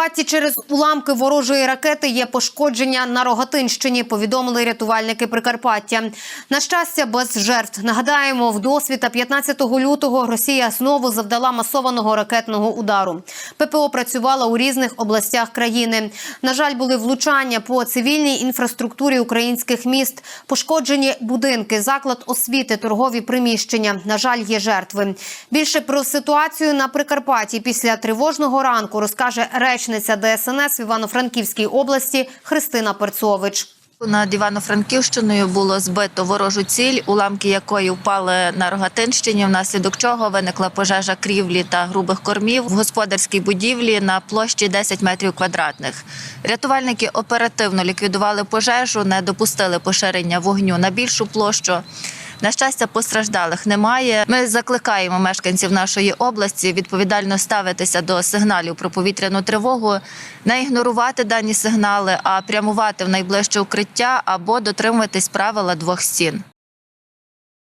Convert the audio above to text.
Прикарпатті через уламки ворожої ракети є пошкодження на Рогатинщині. Повідомили рятувальники Прикарпаття. На щастя, без жертв. Нагадаємо, в досвіта 15 лютого Росія знову завдала масованого ракетного удару. ППО працювала у різних областях країни. На жаль, були влучання по цивільній інфраструктурі українських міст, пошкоджені будинки, заклад освіти, торгові приміщення. На жаль, є жертви. Більше про ситуацію на Прикарпатті після тривожного ранку розкаже речниця ДСНС в Івано-Франківській області Христина Перцович. Над Івано-Франківщиною було збито ворожу ціль, уламки якої впали на Рогатинщині, внаслідок чого виникла пожежа крівлі та грубих кормів в господарській будівлі на площі 10 метрів квадратних. Рятувальники оперативно ліквідували пожежу, не допустили поширення вогню на більшу площу. На щастя, постраждалих немає. Ми закликаємо мешканців нашої області відповідально ставитися до сигналів про повітряну тривогу, не ігнорувати дані сигнали, а прямувати в найближче укриття або дотримуватись правила двох стін.